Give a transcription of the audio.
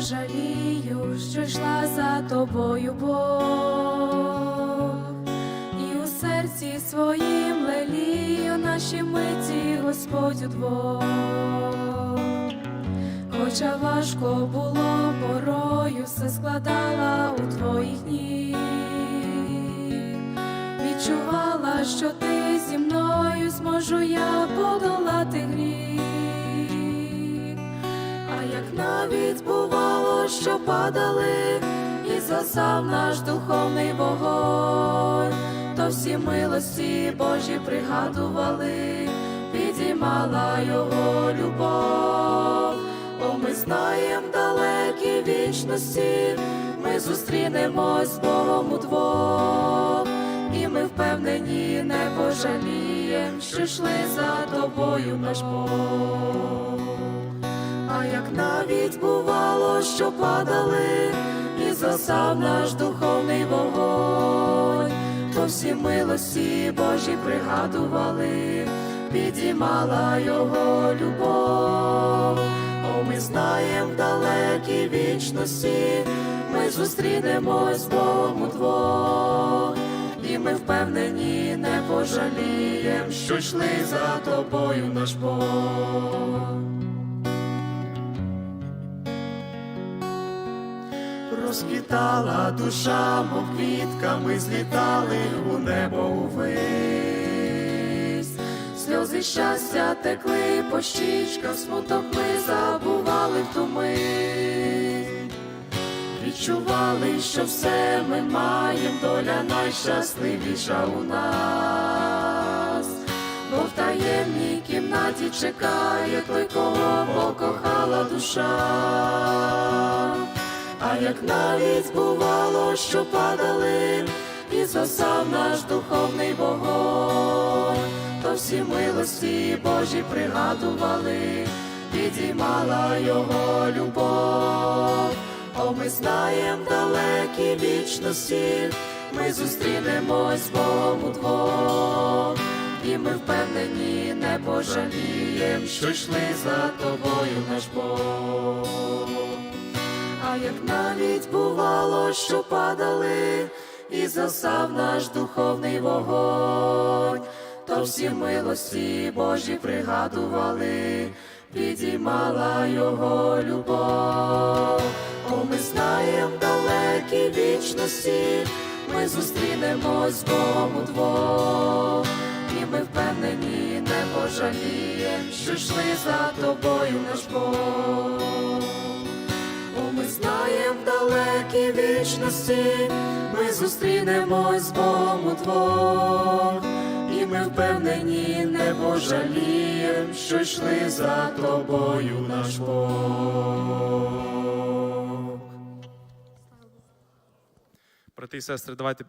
пожалію, що йшла за тобою Бог, і у серці своїм лелію наші миті Господь удвох. Хоча важко було порою, все складала у твоїх ніг, відчувала, що ти зі мною зможу я подолати гріх. Навіть бувало, що падали, і засав наш духовний вогонь, то всі милості Божі пригадували, підіймала його любов, бо ми знаєм далекі вічності, ми зустрінемось з Богом удвох, і ми впевнені, не пожалієм, що йшли за тобою наш Бог. Як навіть бувало, що падали, і засав наш духовний вогонь, то всі милості Божі пригадували, підіймала його любов. О, ми знаєм в далекій вічності, ми зустрінемось з Богом удвох, і ми впевнені, не пожалієм, що йшли за тобою наш Бог. Розквітала душа, мов квітками злітали у небо увесь. Сльози щастя текли по щічках, смуток ми забували в ту мить. Відчували, що все ми маєм, доля найщасливіша у нас, бо в таємній кімнаті чекає той, кого покохала душа. А як навіть бувало, що падали, і засав наш духовний вогонь, то всі милості Божі пригадували, підіймала його любов. О, ми знаєм далекі вічності, ми зустрінемось з Богом удвох, і ми впевнені, не пожалієм, що йшли за тобою наш Бог. А як навіть бувало, що падали, і засав наш духовний вогонь, то всі милості Божі пригадували, підіймала його любов. О, ми знаєм далекі вічності, ми зустрінемось з Богом удвох, і ми впевнені, не пожалієм, що йшли за тобою наш Бог. Знаєм далекі вічності, ми зустрінемось з Богом удвох, і ми впевнені, не пожалієм, що йшли за тобою наш Бог. Брати і сестри, давайте